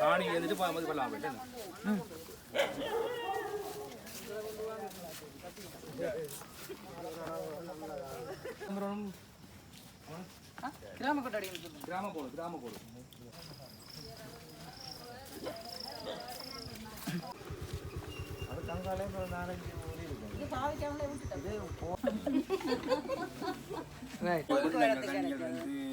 காணி எழுதிட்டு போகும்போது பண்ணலாம் போயிட்டு கிராம கொட்டாடி கிராமம் போடும் கிராமம் போடும்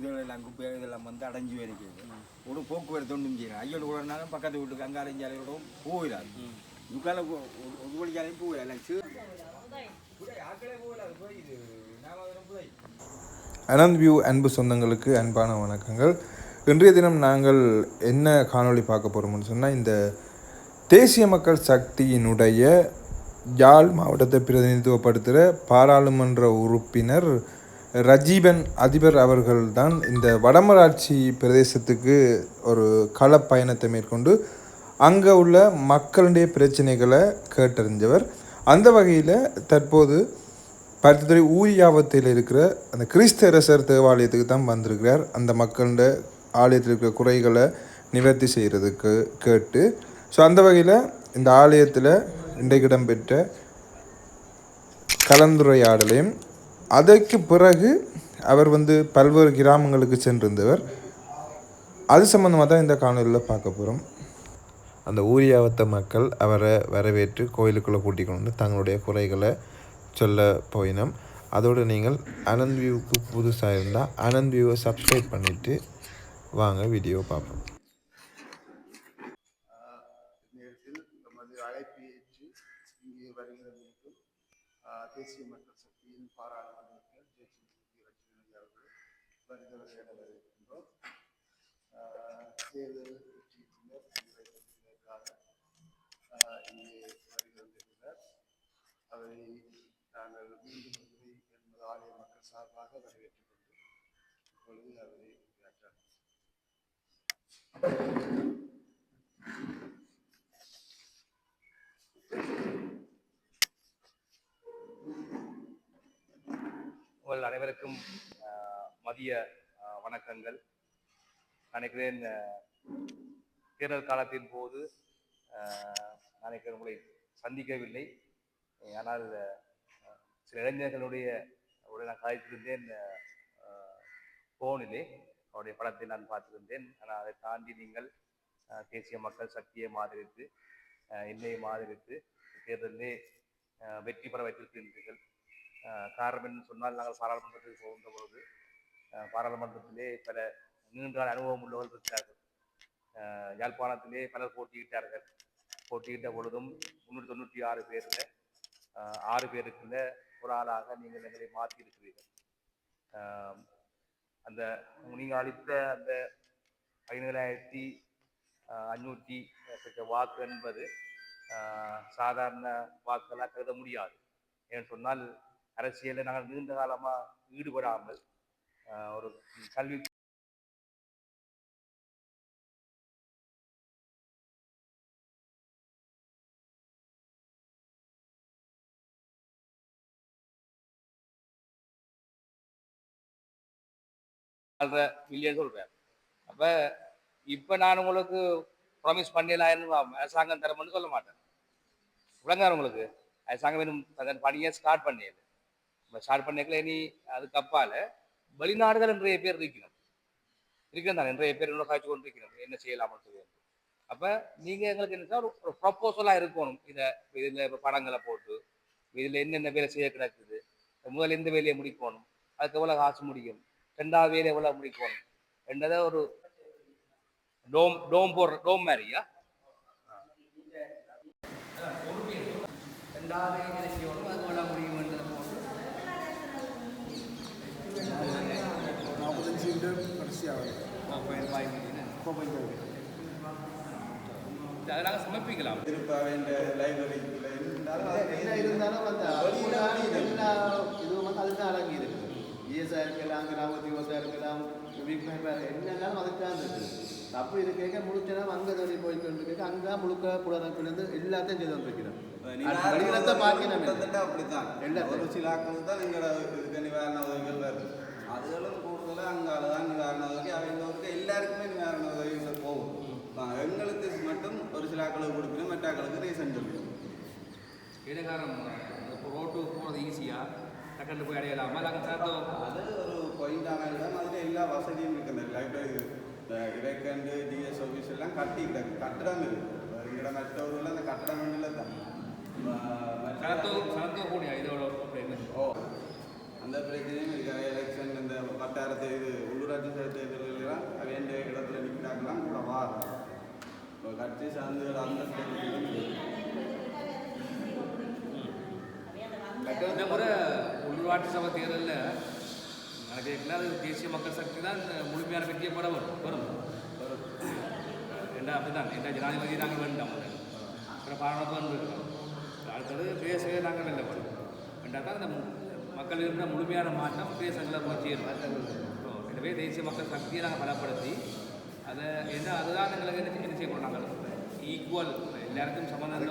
இதெல்லாம் குப்பை இதெல்லாம் வந்து அடைஞ்சு இருக்குது ஒரு போக்குவரத்து ஒன்றும் செய்யணும் ஐயோட கூட பக்கத்து வீட்டுக்கு அங்கே அடைஞ்சாலையோட போயிடாது இதுக்கால ஒரு வழிக்காலையும் போயிடல அனந்த் வியூ அன்பு சொந்தங்களுக்கு அன்பான வணக்கங்கள். இன்றைய தினம் நாங்கள் என்ன காணொளி பார்க்க போகிறோம்னு சொன்னால் இந்த தேசிய மக்கள் சக்தியினுடைய யாழ் மாவட்டத்தை பிரதிநிதித்துவப்படுத்துகிற பாராளுமன்ற உறுப்பினர் ரஜீவன் அதிபர் அவர்கள்தான் இந்த வடமராட்சி பிரதேசத்துக்கு ஒரு களப்பயணத்தை மேற்கொண்டு அங்கே உள்ள மக்களுடைய பிரச்சனைகளை கேட்டறிஞ்சவர். அந்த வகையில் தற்போது பருத்தித்துறை ஊரியாவத்தில் இருக்கிற அந்த கிறிஸ்தரசர் தேவாலயத்துக்கு தான் வந்திருக்கிறார். அந்த மக்களோட ஆலயத்தில் இருக்கிற குறைகளை நிவர்த்தி செய்கிறதுக்கு கேட்டு ஸோ அந்த வகையில் இந்த ஆலயத்தில் இன்றைக்கு இடம்பெற்ற கலந்துரையாடலையும் அதற்கு பிறகு அவர் வந்து பல்வேறு கிராமங்களுக்கு சென்றிருந்தவர். அது சம்மந்தமாக தான் இந்த காணொலியில் பார்க்க போகிறோம் அந்த ஊரியாவத்த மக்கள் அவரை வரவேற்று கோயிலுக்குள்ளே கூட்டிக் கொண்டு தங்களுடைய குறைகளை சொல்ல போயினோம். அதோடு நீங்கள் அனந்த் வியூவுக்கு புதுசாக இருந்தால் அனந்த் வியூவை சப்ஸ்கிரைப் பண்ணிவிட்டு வாங்க வீடியோ பார்ப்போம். நேரத்தில் நமது அழைப்பை ஏற்று இங்கே வருகிறவர்களுக்கு ஆஹ், தேசிய மக்கள் சக்தியின் பாராளுமன்ற உறுப்பினர் ஜெயச்சந்திர லட்சுமி அவர்கள் வருக வருக வரவேற்கின்றோம் தேர்தல் வெற்றி பின்னர் நிறைவேற்றுவதற்காக இங்கே வருகை அவரை நாங்கள் மீண்டும் ஒரு என்பது ஆலய மக்கள் சார்பாக வரவேற்றுக் கொண்டு இப்பொழுது அவரை உரையாற்றார் உங்கள் அனைவருக்கும் மதிய வணக்கங்கள். நினைக்கிறேன் தேர்தல் காலத்தின் போது ஆஹ், நினைக்கிறேன் உங்களை சந்திக்கவில்லை. ஆனால் சில இளைஞர்களுடைய உடைய நான் காய்த்திருந்தேன் போனிலே. அவருடைய படத்தை நான் பார்த்திருந்தேன். ஆனால் அதை தாண்டி நீங்கள் தேசிய மக்கள் சக்தியை மாதிரித்து என்னை மாதிரித்து தேர்தலிலே வெற்றி பெற வைத்திருக்கின்றீர்கள். காரணம் என்று சொன்னால் நாங்கள் பாராளுமன்றத்துக்கு போகின்ற பொழுது பாராளுமன்றத்திலே பல நீண்ட அனுபவம் உள்ளவர்கள் இருக்கிறார்கள். யாழ்ப்பாணத்திலே பலர் போட்டியிட்டார்கள். போட்டியிட்ட பொழுதும் முன்னூற்றி தொண்ணூற்றி ஆறு பேரில் ஆறு பேருக்குள்ள ஒரு ஆளாக நீங்கள் எங்களை மாற்றி இருக்கிறீர்கள் அந்த நீங்கள் அளித்த அந்த பதினேழாயிரத்தி அஞ்சூற்றி பெற்ற வாக்கு என்பது சாதாரண வாக்கெல்லாம் கருத முடியாது. ஏன்னு சொன்னால் அரசியலில் நாங்கள் நீண்ட காலமாக ஈடுபடாமல் ஒரு கல்வி சொல்றேன் அப்ப இப்ப நான் உங்களுக்கு ப்ராமிஸ் பண்ணலாம் அரசாங்கம் தரமுன்னு சொல்ல மாட்டேன். விளங்காரு உங்களுக்கு. அரசாங்கம் இன்னும் பணியை ஸ்டார்ட் பண்ணியது. இப்போ ஸ்டார்ட் பண்ணிக்கல இனி அதுக்கு அப்பால வெளிநாடுகள் நிறைய பேர் இருக்கணும் இருக்கணும் தான் நிறைய பேர் இன்னும் காய்ச்சி கொண்டு இருக்கணும் என்ன செய்யலாம் சொல்லி. அப்போ நீங்கள் எங்களுக்கு என்ன ஒரு ஒரு இருக்கணும். இதை இதில் இப்போ படங்களை போட்டு இதில் என்னென்ன வேலை செய்ய கிடக்குது முதல்ல எந்த வேலையை முடிக்கணும் அதுக்கு எவ்வளோ காசு முடியும் ரெண்டாவது வேலை எவ்வளோ முடிக்கணும் ரெண்டாவது ஒரு டோம் டோம் போடுற டோம் மாதிரியா? ரெண்டாவது வேலை செய்யணும் அது எவ்வளோ முடியும்ன்றதை போட்டு நாற்பத்தஞ்சு கடைசியாக அதனால சமர்ப்பிக்கலாம் திருப்ப வேண்டிய லைப்ரரிக்குள்ள இருந்தாலும் என்ன இருந்தாலும் அந்த எல்லா இதுவும் வந்து அதுக்கு அடங்கி இருக்கு இஎஸ்ஆ இருக்கலாம் கிராமத்து யுவசா இருக்கலாம் என்னென்னாலும் அதுக்கு தான் இருக்குது அப்படி முழுச்சனா அங்கே போய் கொண்டு அங்கே முழுக்க புலமைப்பிலிருந்து எல்லாத்தையும் செய்து வந்திருக்கிறோம் வெளியிடத்தை பார்க்கணும் கிட்டத்தட்ட அப்படித்தான் எல்லாத்தையும். ஒரு சில ஆக்கள் தான் எங்களோட இதுக்கு நிவாரண உதவிகள் வருது அங்கால தான் நிவாரண உதவி அவங்களுக்கு எல்லாருக்குமே எங்களுக்கு மட்டும் ஒரு சில ஆக்களுக்கு கொடுக்கணும் மற்ற ஆக்களுக்கு ரீசன் சொல்லணும். இடகாரம் இப்போ ரோட்டு போகிறது ஈஸியாக டக்குன்னு போய் அடையலாமா? நாங்கள் சார்ந்தோம் அது ஒரு பாயிண்டான தான் அதில் எல்லா வசதியும் இருக்குது. லைப்ரரி இறைக்கண்டு டிஎஸ் ஆஃபீஸ் எல்லாம் கட்டி கட்டடம் இருக்குது எங்களோட மற்ற ஊரில் அந்த கட்டடம் இல்லை தான். சரத்தோ சரத்தோ கூடிய? இதோட ஓ. அந்த பிரச்சனையும் இருக்காது. எலெக்ஷன் இந்த வட்டாரத்தை இது உள்ளூராட்சி சபை தேர்தல்கள்லாம் வேண்டிய இடத்துல நிற்கிறாங்கலாம் கூட வாரம். இப்போ கட்சி சார்ந்து அந்த இந்த முறை உள்ளூராட்சி சபை தேர்தலில் நடக்கிறதுல அது தேசிய மக்கள் சக்தி தான் முழுமையான வெற்றியை பெற வரும். வரும். வரும். என்ன அப்படிதான் என்ன ஜனாதிபதி நாங்கள் வேண்டாம். அப்புறம் பாராளுமன்றம் அடுத்தது பேசவே நாங்கள் இல்லை. ரெண்டாவது தான் இந்த மக்கள் இருந்த முழுமையான மாற்றம் பேசங்களை போய் சேரும் ஓ, எனவே தேசிய மக்கள் சக்தியை நாங்கள் பலப்படுத்தி அதை என்ன அதுதான் எங்களுக்கு என்ன என்ன செய்ய போகிறோம் நாங்கள் ஈக்குவல் எல்லாருக்கும் சம்மந்தம்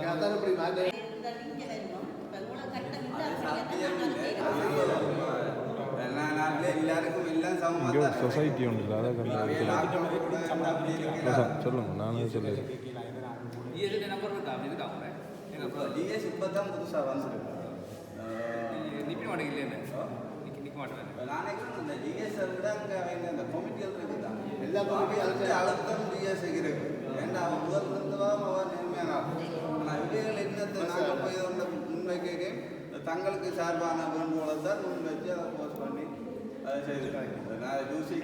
இங்கே ஒரு சொசைட்டி அதை கண்டு சொல்லுங்க. நானே சொல்லிடுறேன் இப்போ தான் புதுசாக வந்திருக்கு. நிற்க மாட்டேன் நாளைக்கு இந்த டிஎஸ் விட அங்கே அவங்க இந்த கமிட்டிகள் இருக்குதான் எல்லா கமிட்டியும் அழுத்தம் டிஎஸ் இருக்கு ஏன்னா அவன் முதல் இருந்தவா அவன் ஆனால் என்னத்தை நாங்கள் போய் வந்து முன்வைக்க தங்களுக்கு சார்பான வேண்டுகோளை தான் முன் வச்சு அதை போஸ்ட் பண்ணி அதை செய்திருக்காங்க நான் ஜூசி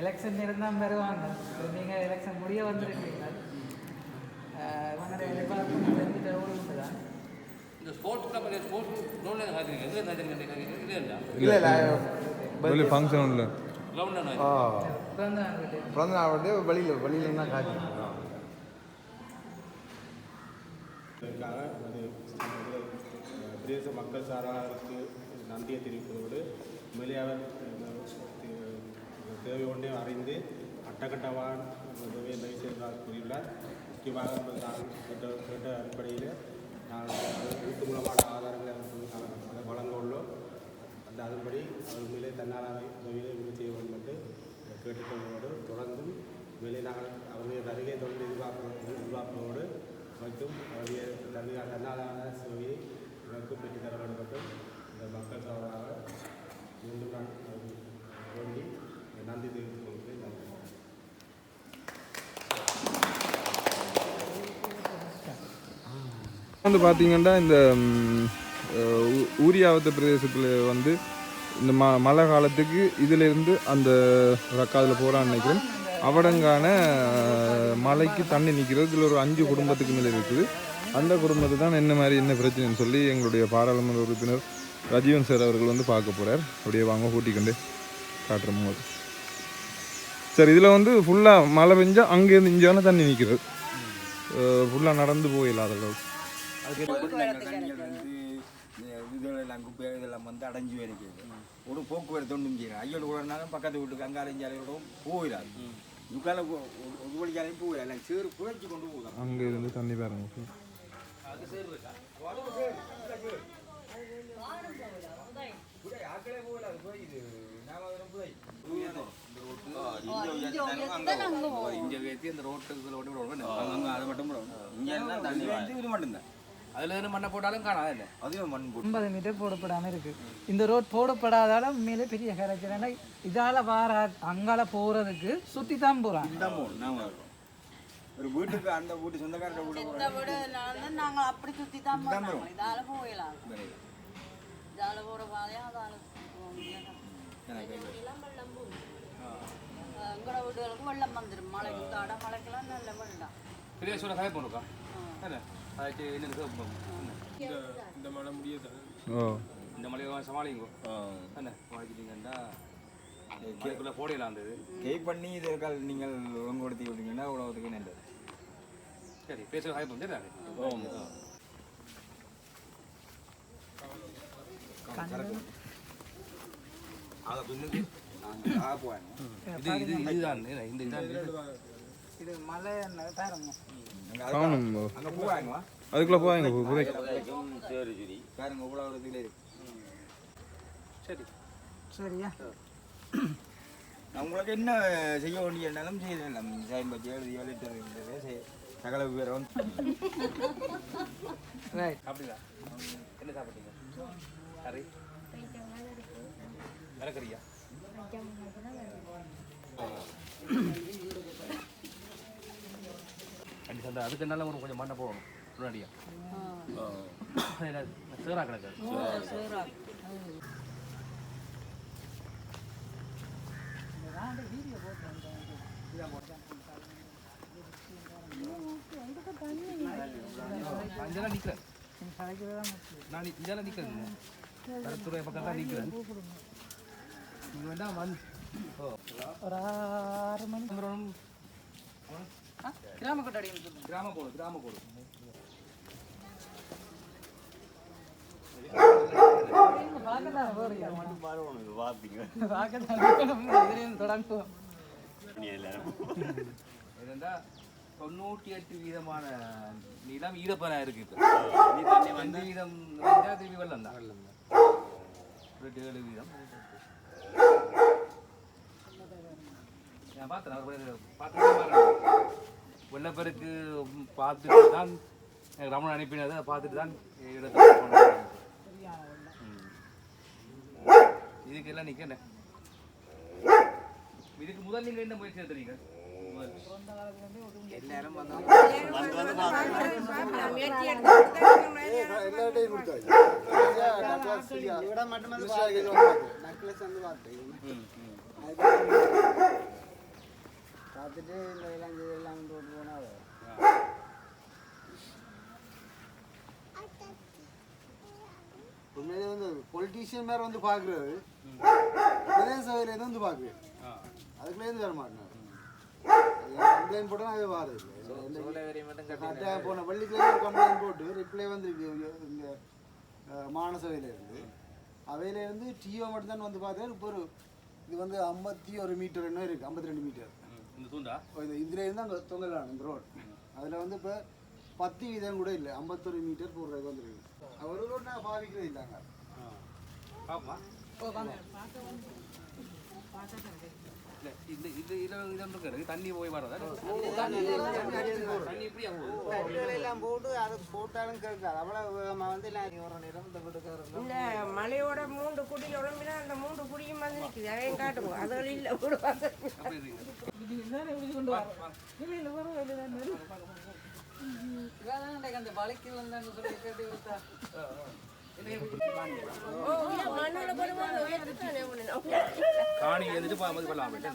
எலெக்ஷன் இருந்தால் வருவாங்க நீங்கள் எலெக்ஷன் முடிய வந்திருக்கீங்க. இல்லை ஃபங்க்ஷன் இல்லை கிரவுண்ட் ஆ பிறந்த நாள் வந்து வெளியில் வெளியில் தான் காய்ச்சி இதற்காக அது பிரதேச மக்கள் சாராருக்கு நன்றியை தெரிவிப்பதோடு உண்மையிலேயே தேவை ஒன்றே அறிந்து அட்டகட்டவான் உதவியை நகை செய்வதாக கூறியுள்ளார் முக்கியமாக நான் கேட்ட கேட்ட அடிப்படையில் நாங்கள் வீட்டு மூலமான ஆதாரங்களை அவர்களுக்கு அதை வழங்கவுள்ளோ அந்த அதன்படி அவர் உண்மையிலே தன்னாலான உதவியை உறுதி செய்ய வேண்டும் என்று கேட்டுக்கொள்வதோடு தொடர்ந்தும் உண்மையிலே நாங்கள் அவருடைய வருகை தொடர்ந்து எதிர்பார்ப்ப எதிர்பார்ப்பதோடு மற்றும் அவருடைய தன்னை தன்னாலான சேவையை எனக்கு பெற்றுத்தர வேண்டும் என்று இந்த மக்கள் சார்பாக மீண்டும் நான் வேண்டி நன்றி. தெரிவித்து கொள்கிறேன் நன்றி வந்து பார்த்தீங்கன்னா இந்த ஊரியாவத்த பிரதேசத்தில் வந்து இந்த ம மழை காலத்துக்கு இதிலிருந்து அந்த ரக்காதில் போகிறான்னு நினைக்கிறேன். அவடங்கான மலைக்கு தண்ணி நிற்கிறது இதில் ஒரு அஞ்சு குடும்பத்துக்கு மேலே இருக்குது. அந்த குடும்பத்தை தான் என்ன மாதிரி என்ன பிரச்சனைன்னு சொல்லி எங்களுடைய பாராளுமன்ற உறுப்பினர் ரஜீவன் சார் அவர்கள் வந்து பார்க்க போகிறார் அப்படியே வாங்க கூட்டிக்கொண்டு காட்டுற போது சரி இதில் வந்து ஃபுல்லாக மழை பெஞ்சால் அங்கேருந்து இங்கேயான தண்ணி நிற்கிறது ஃபுல்லாக நடந்து போயிடலாம் அளவுக்கு இதெல்லாம் குப்பை இதெல்லாம் வந்து அடைஞ்சு வரைக்கும் ஒரு போக்குவரத்து ஒன்றும் செய்யணும் ஐயோடு கூடனாலும் பக்கத்து வீட்டுக்கு அங்காலைஞ்சாலையோடும் போயிடாது இதுக்கால ஒரு வழிக்காலையும் போயிடல சேறு குறைச்சி கொண்டு போகலாம் அங்கே இருந்து தண்ணி பாருங்க இங்கே ஏற்றி அந்த ரோட்டுக்கு ஓட்டி அங்கே அது மட்டும் இங்கே இருந்தால் தண்ணி வந்து இது மட்டும்தான் அதில் எதுவும் மண்ணை போட்டாலும் காணாது. இல்லை அதுவும் மண் போட்டு. ஐம்பது மீட்டர் போடப்படாமல் இருக்கு. இந்த ரோட் போடப்படாதால உண்மையிலே பெரிய கரைக்கிறேன்னா இதால வார அங்கால போறதுக்கு சுத்தி தான் போறாங்க. தான் போகணும் நாங்கள் இருக்கோம். ஒரு வீட்டுக்கு அந்த வீட்டு சொந்தக்காரர் வீட்டு இதை விட நான் நாங்கள் அப்படி சுற்றி தான் போனோம் இதால போயிடலாம் இதால போட பாதையா அதால போக முடியாது? எங்களோட வீடுகளுக்கு வெள்ளம் வந்துடும் மழைக்கு தட மழைக்கெல்லாம் நல்ல வெள்ளம். பெரிய சொல்ல கதை போணுக்கா அதுக்கு என்ன ஓ. இந்த மலையை சமாளிங்கோ. என்ன? சமாளிச்சிட்டீங்கன்னா மலைக்குள்ளே போடையலாம் அந்த இது. கேக் பண்ணி இதற்கால் நீங்கள் ஒழுங்குபடுத்தி விட்டீங்கன்னா உலகத்துக்கு நல்லது. சரி பேசுகிற கதை போட்டு சரி. அதை பின்னுக்கு. போவாங்க இது இது இதுதான் இந்த இதான் இது. இது மலை பாருங்க காணும் அங்கே போவாங்க அதுக்குள்ளே போவாங்க புதை சரி சரி பாருங்க உலகத்துக்குள்ளே இருக்கு சரி சரியா உங்களுக்கு என்ன செய்ய வேண்டியனாலும் செய்யலாம் சைன் பற்றி எழுதி எழுதி சகல விவரம் ரைட் அப்படிங்களா என்ன சாப்பிட்டீங்க கறி மிளகறியா அதுக்கு நல்லா ஒரு கொஞ்சம் மண்ணை போடணும். முன்னாடியா. சேரா கிடக்கு. அங்கெல்லாம் நிற்கிறேன் நான் இங்கெல்லாம் நிற்கிறேன் கருத்துறை பக்கம் தான் நிற்கிறேன் நீங்கள் வேண்டாம் வந்து ஒரு ஆறு மணி கிராம கிராம போடு கிராம போடு தொடங்குவோம் என்னண்டா தொண்ணூற்றி எட்டு வீதமான நீளம் ஈரப்பனா இருக்கு இப்போ. ரெண்டு வீதம் திருப்பி வெள்ளம் தான் ரெண்டு ஏழு வீதம். நான் பார்த்தேன் அவர் பார்த்து வெள்ளப்பெருக்கு பார்த்துட்டு தான் ரமணன் அனுப்பினதை பார்த்துட்டு தான் இடத்துல இதுக்கெல்லாம் என்ன? இதுக்கு முதல் நீங்கள் என்ன முயற்சி எடுத்துறீங்க எல்லாரும் எல்லார்டையும் பார்த்துட்டு இந்த எல்லாம் செய்து எல்லாம் கொண்டு விட்டு போனா உண்மையிலே வந்து பொலிட்டீஷியன் மேல வந்து பார்க்குறது பிரதேச சபையிலேருந்து வந்து பார்க்குவேன் அதுக்குள்ளேருந்து வர மாட்டேன் கம்ப்ளைண்ட் போட்டால் அது வாரது இல்லை போன ஒரு கம்ப்ளைண்ட் போட்டு ரிப்ளை வந்து இங்கே மானசபையிலேருந்து அவையிலேருந்து டிஓ மட்டும்தான் வந்து பார்த்தேன் இப்போ ஒரு இது வந்து ஐம்பத்தி ஒரு மீட்டர் என்ன இருக்குது ஐம்பத்தி ரெண்டு மீட்டர் இந்த தூண்டா? இது இதுல இருந்து அங்கே தொங்கலாம் இந்த ரோட். அதில் வந்து இப்போ பத்து வீதம் கூட இல்லை ஐம்பத்தொரு மீட்டர் போடுறதுக்கு வந்துருக்கு ஒரு ரோட் நாங்கள் பாவிக்கிறது இல்லைங்க பாப்பா? இல்ல இந்த இது இது இது ஒன்று இருக்கு தண்ணி போய் வரதா தண்ணி இப்படியா எல்லாம் போட்டு அது போட்டாலும் கேட்காது. அவ்வளோ வேகமாக வந்து நான் ஒரு நேரம் இந்த வீட்டுக்காரர் இந்த மலையோட மூன்று குடி உடம்பினா அந்த மூன்று குடியும் வந்து நிற்குது அதையும் காட்டுவோம் அதுகள் இல்லை காணி எழுந்துட்டு பாம்பது பண்ணலாம் என்ன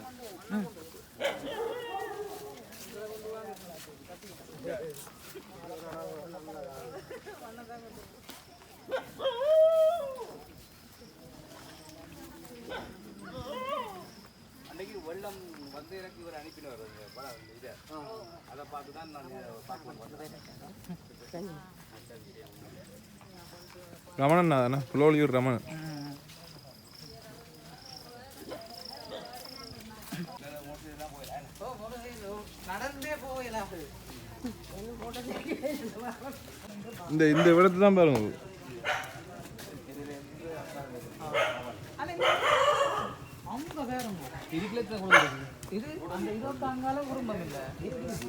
வந்து எனக்கு இவர் அனுப்பினார். இந்த படம் இதை அதை பார்த்து தான் நான் ரமணன் தானே புலோலியூர் ரமணன். நடந்தே இந்த இந்த இடத்துல தான் பாருங்க. இதுக்குள்ள இது அந்த இருபத்தி அங்கால குடும்பம் இல்ல.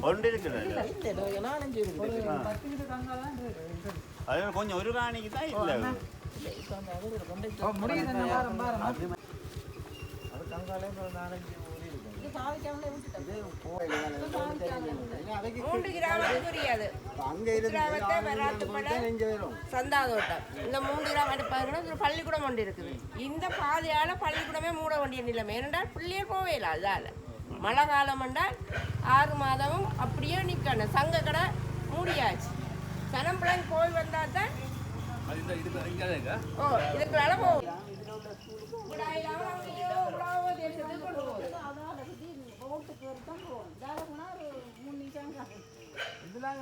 ஒன்று இருக்குது. பத்து. அது கொஞ்சம் ஒரு ராணிக்கு தான் இல்லை. சந்தாதோட்டம். இந்த மூன்று கிராமம் பள்ளிக்கூடம் ஒன்று இருக்குது. இந்த பாதையால பள்ளிக்கூடமே மூட வேண்டிய நிலைமை. ஏனென்றால் பிள்ளையர் போவேல அதால. மழை காலம் என்றால் ஆறு மாதமும் அப்படியே நிற்கணும் சங்க கடை மூடியாச்சு. சனம் பிள்ளைங்க போய் வந்தால் தான் ஓ இதுக்கு மேலே போகும் இதெல்லாம்